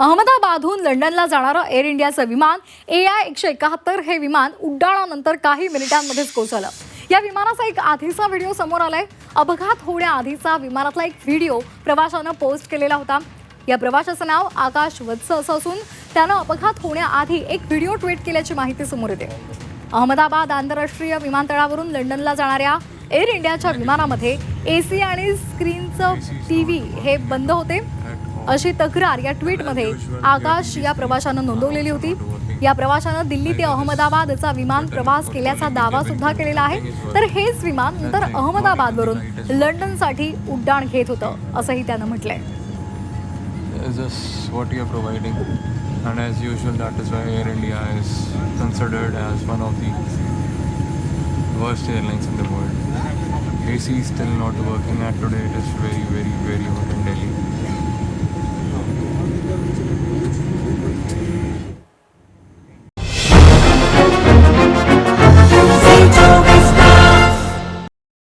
अहमदाबादहून लंडनला जाणारं एअर इंडियाचं विमान ए आय एकशे एकाहत्तर हे विमान उड्डाणानंतर काही मिनिटांमध्येच कोसळलं या विमानाचा एक आधीचा व्हिडिओ समोर आलाय. अपघात होण्याआधीचा विमानातला एक व्हिडिओ प्रवाशानं पोस्ट केलेला होता. या प्रवाशाचं नाव आकाश वत्स असं असून त्यानं अपघात होण्याआधी एक व्हिडिओ ट्विट केल्याची माहिती समोर येते. अहमदाबाद आंतरराष्ट्रीय विमानतळावरून लंडनला जाणाऱ्या एअर इंडियाच्या विमानामध्ये ए सी आणि स्क्रीनचं टी व्ही हे बंद होते. अशी तक्रार या ट्विटमध्ये आकाश या प्रवाशानं नोंदवलेली होती या प्रवाशानं दिल्ली ते अहमदाबादचा विमान प्रवास केल्याचा दावा सुद्धा केलेला आहे तर हेच विमान नंतर अहमदाबादवरून लंडनसाठी उड्डाण घेत होतं असंही त्यानं म्हटलंय is just what providing. And as usual, that is why Air India is considered as one of the worst airlines in the world. AC is still not working, and today it is very, very, very hot.